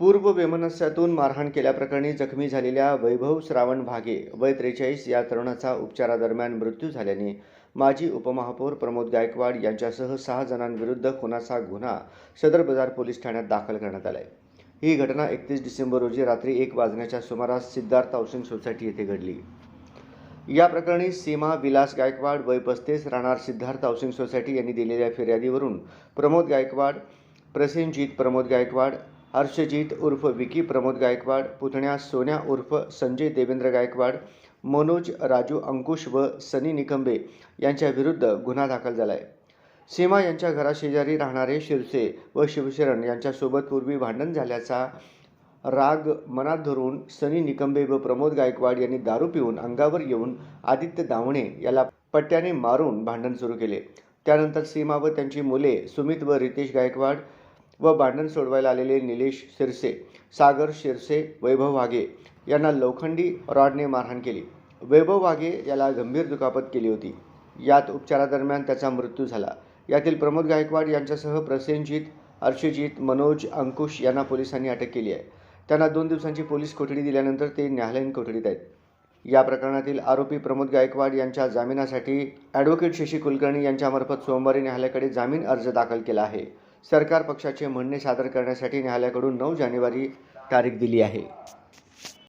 पूर्व वेमनस्यातून मारहाण केल्याप्रकरणी जखमी झालेल्या वैभव श्रावण भागे वय त्रेचाळीस या तरुणाचा उपचारादरम्यान मृत्यू झाल्याने माजी उपमहापौर प्रमोद गायकवाड यांच्यासह सहा जणांविरुद्ध खुनाचा गुन्हा सदर बाजार पोलीस ठाण्यात दाखल करण्यात आला आहे ही घटना एकतीस डिसेंबर रोजी रात्री एक वाजण्याच्या सुमारास सिद्धार्थ हाऊसिंग सोसायटी येथे घडली. या प्रकरणी सीमा विलास गायकवाड वय पस्तीस राहणार सिद्धार्थ हाऊसिंग सोसायटी यांनी दिलेल्या फिर्यादीवरून प्रमोद गायकवाड प्रसेनजीत प्रमोद गायकवाड हर्षजीत उर्फ विकी प्रमोद गायकवाड पुतण्या सोन्या उर्फ संजय देवेंद्र गायकवाड मनोज राजू अंकुश व सनी निकंबे यांच्या विरुद्ध गुन्हा दाखल झाला आहे सीमा यांच्या घराशेजारी राहणारे शिरसे व शिवशरण यांच्यासोबत पूर्वी भांडण झाल्याचा राग मनात धरून सनी निकंबे व प्रमोद गायकवाड यांनी दारू पिऊन अंगावर येऊन आदित्य दावणे याला पट्ट्याने मारून भांडण सुरू केले. त्यानंतर सीमा व त्यांची मुले सुमित व रितेश गायकवाड व भांडण सोडवायला आलेले निलेश शिरसे सागर शिरसे वैभव वाघे यांना लोखंडी रॉडने मारहाण केली. वैभव वाघे याला गंभीर दुखापत केली होती. यात उपचारादरम्यान त्याचा मृत्यू झाला. यातील प्रमोद गायकवाड यांच्यासह प्रसेनजीत अर्षजित मनोज अंकुश यांना पोलिसांनी अटक केली आहे. त्यांना दोन दिवसांची पोलीस कोठडी दिल्यानंतर ते न्यायालयीन कोठडीत आहेत. या प्रकरणातील आरोपी प्रमोद गायकवाड यांच्या जामिनासाठी ॲडव्होकेट शशी कुलकर्णी यांच्यामार्फत सोमवारी न्यायालयाकडे जामीन अर्ज दाखल केला आहे. सरकार पक्षाचे म्हणणे सादर करण्यासाठी न्यायालयाकडून नऊ जानेवारी तारीख दिली आहे.